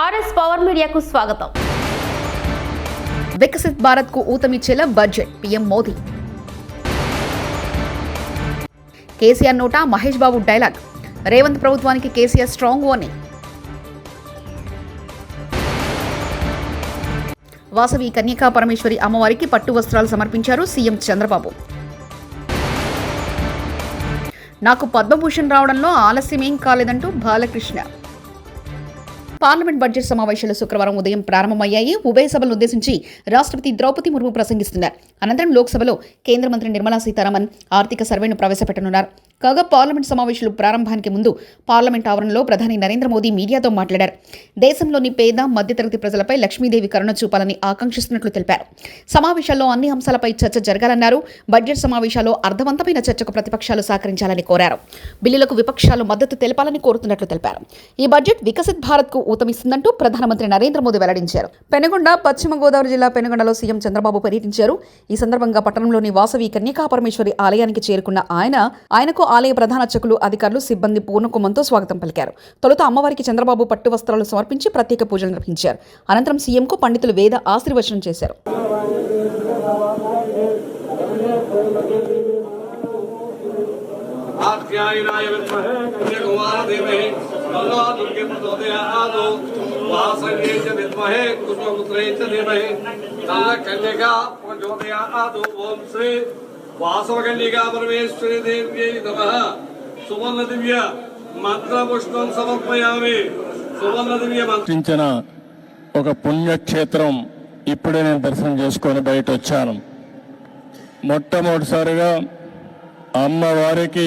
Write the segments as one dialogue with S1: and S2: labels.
S1: RS power మీడియాకు స్వాగతం.
S2: వికసిత్ భారత్కు ఊతమిచ్చేలా బడ్జెట్ పీఎం మోదీ. కేసీఆర్ నోట మహేష్ బాబు డైలాగ్ రేవంత్ ప్రభుత్వానికి కేసీఆర్ స్ట్రాంగ్ వార్నింగ్. వాసవి కన్యకా పరమేశ్వరి అమ్మవారికి పట్టు వస్త్రాలు సమర్పించారు సీఎం చంద్రబాబు. నాకు పద్మభూషణ్ రావడంలో ఆలస్యమేం కాలేదంటూ బాలకృష్ణ. పార్లమెంట్ బడ్జెట్ సమావేశాలు శుక్రవారం ఉదయం ప్రారంభమయ్యాయి. ఉభయ సభలను ఉద్దేశించి రాష్ట్రపతి ద్రౌపది ముర్ము ప్రసంగిస్తున్నారు. అనంతరం లోక్సభలో కేంద్ర మంత్రి నిర్మలా సీతారామన్ ఆర్థిక సర్వేను ప్రవేశపెట్టనున్నారు. కాగా పార్లమెంట్ సమావేశాలు ప్రారంభానికి ముందు పార్లమెంట్ ఆవరణలో ప్రధాని నరేంద్ర మోదీ మీడియాతో మాట్లాడారు. దేశంలోని పేద మధ్యతరగతి ప్రజలపై లక్ష్మీదేవి కరుణ చూపాలని ఆకాంక్షిస్తున్నట్లు తెలిపారు. సమావేశాల్లో అన్ని అంశాలపై చర్చ జరగాలన్నారు. బడ్జెట్ సమావేశాల్లో అర్థవంతమైన చర్చకు ప్రతిపక్షాలు సహకరించాలని కోరారు. బిల్లులకు విపక్షాలు మద్దతు తెలపాలని కోరుతున్నట్లు తెలిపారు. ఈ బడ్జెట్ వికసిత్ భారత్కు ఊతమిస్తుందంటూ ప్రధానమంత్రి నరేంద్ర మోదీ వెల్లడించారు. పెనుగొండ పశ్చిమ గోదావరి జిల్లా పెనుగొండలో సీఎం చంద్రబాబు పర్యటించారు. ఈ సందర్భంగా పట్టణంలోని వాసవి కన్యకాపరమేశ్వరి ఆలయానికి చేరుకున్న ఆయన ఆయనకు ఆలయ ప్రధాన అర్చకులు అధికారులు సిబ్బంది పూర్ణకుమంతో స్వాగతం పలికారు. తొలుత అమ్మవారికి చంద్రబాబు పట్టు వస్త్రాలు సమర్పించి ప్రత్యేక పూజలు నిర్వహించారు. అనంతరం సీఎంకు పండితులు వేద ఆశీర్వచనం చేశారు.
S3: కన్యగా ఓం శ్రీ వాసవకన్యగా పరమేశ్వరి దేవ్యై నమ సువర్ణ దివ్య మంత్రపుష్పం సమర్పయామి సువర్ణ దివ్య
S4: మంత్రించిన ఒక పుణ్యక్షేత్రం ఇప్పుడే నేను దర్శనం చేసుకొని బయట వచ్చాను. మొట్టమొదటిసారిగా అమ్మవారికి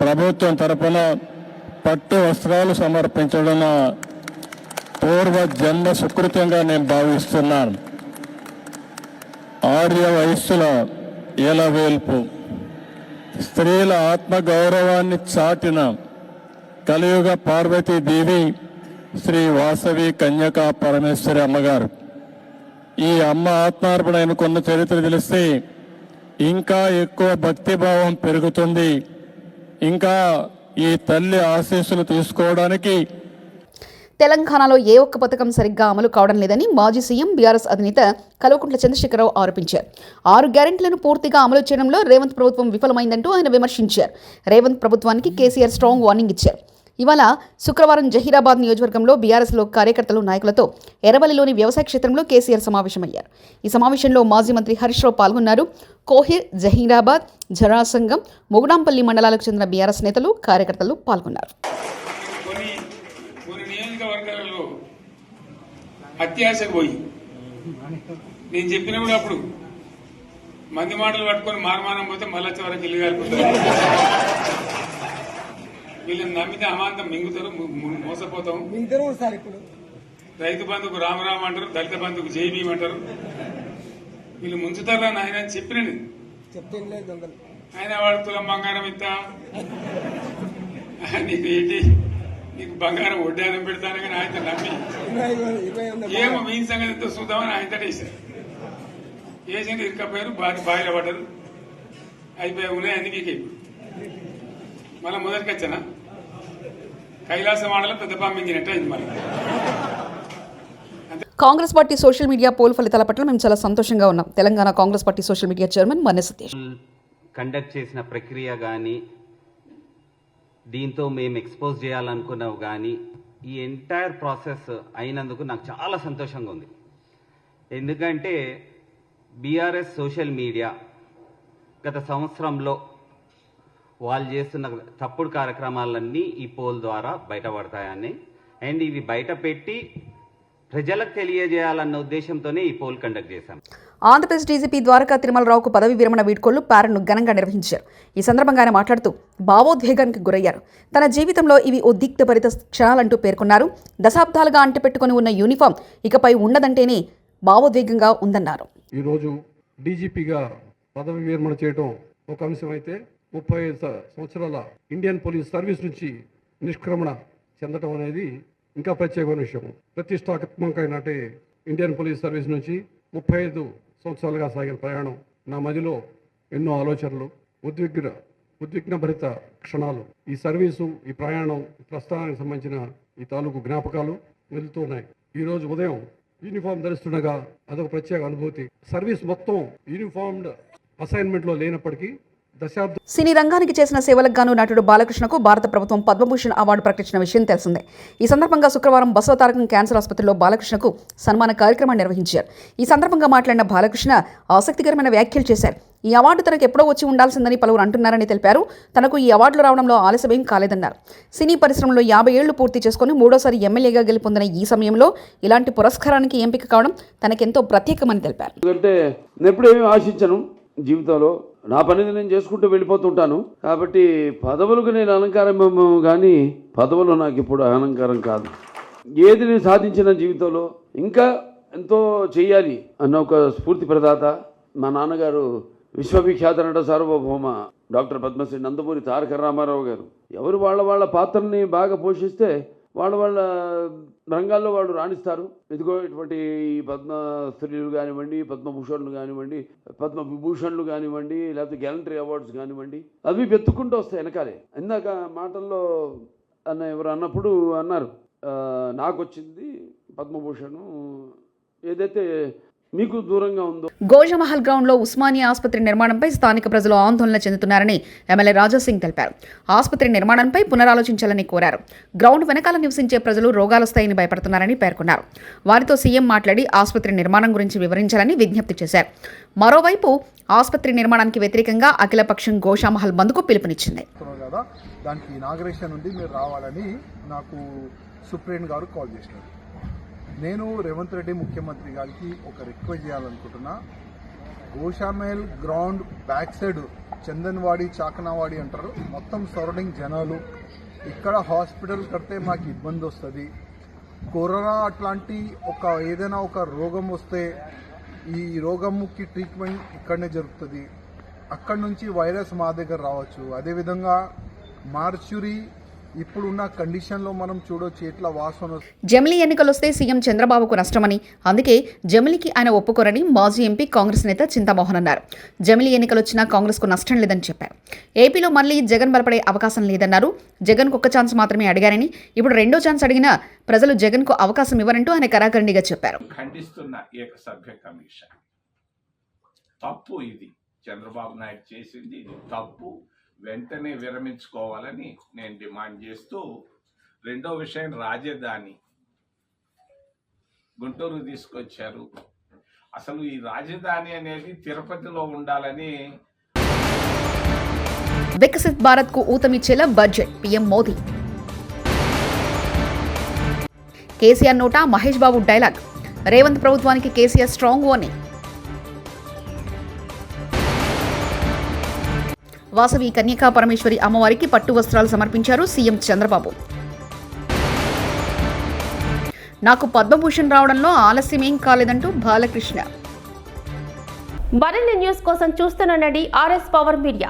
S4: ప్రభుత్వం తరపున పట్టు వస్త్రాలు సమర్పించడం పూర్వ జన్మ సుకృతంగా నేను భావిస్తున్నాను. ఆర్య వయస్సులో ఎలవేల్పు స్త్రీల ఆత్మగౌరవాన్ని చాటిన కలియుగ పార్వతీదేవి శ్రీ వాసవి కన్యకా పరమేశ్వరి అమ్మగారు. ఈ అమ్మ ఆత్మార్పణ అనుకున్న చరిత్ర తెలిస్తే ఇంకా ఎక్కువ భక్తిభావం పెరుగుతుంది. ఇంకా ఈ తల్లి ఆశీస్సులు తీసుకోవడానికి
S2: తెలంగాణలో ఏ ఒక్క పథకం సరిగ్గా అమలు కావడం లేదని మాజీ సీఎం బీఆర్ఎస్ అధినేత కల్వకుంట్ల చంద్రశేఖరరావు ఆరోపించారు. ఆరు గ్యారెంటీలను పూర్తిగా అమలు చేయడంలో రేవంత్ ప్రభుత్వం విఫలమైందంటూ ఆయన విమర్శించారు. రేవంత్ ప్రభుత్వానికి కేసీఆర్ స్ట్రాంగ్ వార్నింగ్ ఇచ్చారు. ఇవాళ శుక్రవారం జహీరాబాద్ నియోజకవర్గంలో బీఆర్ఎస్లో కార్యకర్తలు నాయకులతో ఎర్రవల్లిలోని వ్యవసాయ క్షేత్రంలో కేసీఆర్ సమావేశమయ్యారు. ఈ సమావేశంలో మాజీ మంత్రి హరీష్ రావు పాల్గొన్నారు. కోహిర్ జహీరాబాద్ జరాసంగం మొగుడాంపల్లి మండలాలకు చెందిన బీఆర్ఎస్ నేతలు కార్యకర్తలు పాల్గొన్నారు
S5: కొన్ని కొన్ని నియోజకవర్గాలలో అత్యాశకు పోయి. నేను చెప్పినప్పుడు అప్పుడు మంది మాటలు పట్టుకొని మారమానం పోతే మళ్ళీ చివరికి ఇల్లు కాలిపోతారు వీళ్ళని నమ్మితే అమాంతం మింగుతారు మోసపోతాం. రైతు బంధుకు రామరామ అంటారు దళిత బంధుకు జై భీమ్ అంటారు. వీళ్ళు ముంచుతారా నాయన అని చెప్పిన ఆయన వాడు తులం బంగారం ఇస్తా నీకు ఏంటి? నీకు బంగారం వడ్డానం పెడతాను కానీ ఆయన నమ్మి. ఏమో మీ సంగతి ఎంతో చూద్దామని ఆయన వేశారు వేసింది ఇరుకపోయారు బాగా బాయిలో పడ్డారు. అయిపోయి ఉన్నాయి అన్ని మీకు ఇప్పుడు. మళ్ళీ మొదటికి వచ్చానా? కైలాస మాడలో పెద్ద పంపించినట్టు అయింది మళ్ళీ.
S2: Congress party social media poll ఫలితాల పట్ల మేము చాలా సంతోషంగా ఉన్నాం. Telangana Congress party social media chairman Manne Satish.
S6: Conduct చేసిన ప్రక్రియ కానీ దీంతో మేము ఎక్స్పోజ్ చేయాలనుకున్నావు కానీ ఈ ఎంటైర్ ప్రాసెస్ అయినందుకు నాకు చాలా సంతోషంగా ఉంది. ఎందుకంటే బీఆర్ఎస్ సోషల్ మీడియా గత సంవత్సరంలో వాళ్ళు చేస్తున్న తప్పుడు కార్యక్రమాలన్నీ ఈ పోల్ ద్వారా బయటపడతాయని అండ్ ఇవి బయట పెట్టి ప్రజలకు తెలియజేయాలన్న ఉద్దేశంతోనే ఈ పోల్ కండక్ట్ చేశాం.
S2: ఆంధ్రప్రదేశ్ డీజీపీ ద్వారకా తిరుమలరావుకు పదవి విరమణ వీడ్కోళ్ళు పారను ఘనంగా నిర్వహించారు. ఈ సందర్భంగా ఆయన మాట్లాడుతూ భావోద్వేగానికి గురయ్యారు. తన జీవితంలో ఇవి ఉద్రిక్తభరిత క్షణాలంటూ పేర్కొన్నారు. దశాబ్దాలుగా అంటిపెట్టుకుని ఉన్న యూనిఫామ్ ఇకపై ఉండదంటేనే భావోద్వేగంగా ఉందన్నారు.
S7: ఈరోజు డీజీపీగా పదవి విరమణ చేయడం ఒక అంశం అయితే ముప్పై సంవత్సరాల ఇండియన్ పోలీస్ సర్వీస్ నుంచి నిష్క్రమణ చెందడం అనేది ఇంకా ప్రత్యేకమైన విషయం ప్రతిష్టాత్మకమైనటి ఇండియన్ పోలీస్ సర్వీస్ నుంచి ముప్పై ఐదు సంవత్సరాలుగా సాగిన ప్రయాణం నా మదిలో ఎన్నో ఆలోచనలు ఉద్విగ్న ఉద్విగ్నభరిత క్షణాలు. ఈ సర్వీసు ఈ ప్రయాణం ప్రస్థానానికి సంబంధించిన ఈ తాలూకు జ్ఞాపకాలు వెళుతున్నాయి ఈరోజు ఉదయం యూనిఫామ్ ధరిస్తుండగా అదొక ప్రత్యేక అనుభూతి. సర్వీస్ మొత్తం యూనిఫామ్డ్ అసైన్మెంట్లో లేనప్పటికీ
S2: సినీ రంగానికి చేసిన సేవలకు గాను నటుడు బాలకృష్ణకు భారత ప్రభుత్వం పద్మభూషణ్ అవార్డు ప్రకటించిన విషయం తెలిసిందే. ఈ సందర్భంగా శుక్రవారం బసవతారకం క్యాన్సర్ ఆసుపత్రిలో బాలకృష్ణకు సన్మాన కార్యక్రమాన్ని నిర్వహించారు. ఈ సందర్భంగా మాట్లాడిన బాలకృష్ణ ఆసక్తికరమైన వ్యాఖ్యలు చేశారు. ఈ అవార్డు తనకు ఎప్పుడో వచ్చి ఉండాల్సిందని పలువురు అంటున్నారని తెలిపారు. తనకు ఈ అవార్డులు రావడంలో ఆలస్యమేం కాలేదన్నారు. సినీ పరిశ్రమలో యాభై ఏళ్ళు పూర్తి చేసుకుని మూడోసారి ఎమ్మెల్యేగా గెలుపొందిన ఈ సమయంలో ఇలాంటి పురస్కారానికి ఎంపిక కావడం తనకెంతో ప్రత్యేకమని తెలిపారు.
S8: జీవితంలో. నా పనిది నేను చేసుకుంటూ వెళ్ళిపోతుంటాను. కాబట్టి పదవులకు నేను అలంకారం కానీ పదవులు నాకు ఇప్పుడు అలంకారం కాదు. ఏది నేను సాధించిన జీవితంలో ఇంకా ఎంతో చేయాలి అన్న ఒక స్ఫూర్తి ప్రదాత మా నాన్నగారు విశ్వవిఖ్యాత నట సార్వభౌమ డాక్టర్ పద్మశ్రీ నందమూరి తారక రామారావు గారు. ఎవరు వాళ్ళ వాళ్ళ పాత్రని బాగా పోషిస్తే వాళ్ళ వాళ్ళ రంగాల్లో వాళ్ళు రాణిస్తారు. ఇదిగో ఇటువంటి ఈ పద్మ స్త్రీలు కానివ్వండి పద్మభూషణులు కానివ్వండి పద్మ విభూషణులు కానివ్వండి లేకపోతే గ్యాలంటరీ అవార్డ్స్ కానివ్వండి అవి వెతుక్కుంటూ వస్తాయి వెనకాలే. ఇందాక మాటల్లో అన్న ఎవరు అన్నప్పుడు అన్నారు నాకు వచ్చింది పద్మభూషణ్. ఏదైతే మీకు దూరంగా ఉందో?
S2: గోజమహల్ గ్రౌండ్లో ఉస్మానియా ఆసుపత్రి నిర్మాణంపై స్థానిక ప్రజలు ఆందోళన చెందుతున్నారని ఎమ్మెల్యే రాజాసింగ్ తెలిపారు. ఆసుపత్రి నిర్మాణంపై పునరాలోచించాలని కోరారు. గ్రౌండ్ వెనకాల నివసించే ప్రజలు రోగాలొస్తాయని భయపడుతున్నారని పేర్కొన్నారు. వారితో సీఎం మాట్లాడి ఆసుపత్రి నిర్మాణం గురించి వివరించాలని విజ్ఞప్తి చేశారు. మరోవైపు ఆసుపత్రి నిర్మాణానికి వ్యతిరేకంగా అఖిలపక్షం గోషామహల్ బంద్కు పిలుపునిచ్చింది.
S9: దానికి ఇనాగ్రేషన్ ఉంది మీరు రావాలని నాకు సుప్రీం గారు కాల్ చేసినారు నేను రేవంత్ రెడ్డి ముఖ్యమంత్రి గారికి ఒక రిక్వెస్ట్ చేయాలనుకుంటున్నా. Goshamahal ground back side Chandanwadi Chakanawadi అంటారు. మొత్తం సరౌండింగ్ జనాలు. ఇక్కడ హాస్పిటల్ కడితే మాకు ఇబ్బంది వస్తుంది. కరోనా అట్లాంటి ఒక ఏదైనా ఒక రోగం వస్తే ఈ రోగముకి ట్రీట్మెంట్ ఇక్కడనే జరుగుతుంది. అక్కడ నుంచి వైరస్ మా దగ్గర రావచ్చు. అదేవిధంగా మార్చురీ ఇప్పుడున్న కండిషన్లో మనం చూడొచ్చు ఎట్లా వాసన.
S2: జమిలీ ఎన్నికలు వస్తే సీఎం చంద్రబాబుకు నష్టమని. అందుకే జమిలీకి ఆయన ఒప్పుకోరని మాజీ ఎంపీ కాంగ్రెస్ నేత చింతామోహన్ అన్నారు. జమిలీ ఎన్నికలు వచ్చినా కాంగ్రెస్కు నష్టం లేదని చెప్పారు. ఏపీలో మళ్ళీ జగన్ బలపడే అవకాశం లేదన్నారు. జగన్కు ఒక్క ఛాన్స్ మాత్రమే అడిగారని ఇప్పుడు రెండో ఛాన్స్ అడిగినా ప్రజలు జగన్కు అవకాశం ఇవ్వరంటూ ఆయన కరాఖండిగా చెప్పారు.
S10: ఖండిస్తున్న ఏకసభ్య కమిషన్. తప్పు ఇది. చంద్రబాబు నాయుడు చేసింది ఇది తప్పు. వెంటనే విరమించుకోవాలని నేను డిమాండ్ చేస్తూ రెండో విషయం రాజధాని. గుంటూరు తీసుకొచ్చారు. అసలు ఈ రాజధాని అనేది తిరుపతిలో ఉండాలని
S2: వికసిత్ భారత్కు ఊతమిచ్చేలా బడ్జెట్ పీఎం మోదీ. కేసీఆర్ నోటా మహేష్ బాబు డైలాగ్ రేవంత్ ప్రభుత్వానికి కేసీఆర్ స్ట్రాంగ్ వార్నింగ్ వాసవి కన్యకా పరమేశ్వరి అమ్మవారికి పట్టు వస్త్రాలు సమర్పించారు సీఎం చంద్రబాబు. నాకు పద్మభూషణ్ రావడంలో ఆలస్యమేం కాలేదంటూ బాలకృష్ణ.
S1: మరిన్ని న్యూస్ కోసం చూస్తున్న ఆర్ఎస్ పవర్ మీడియా.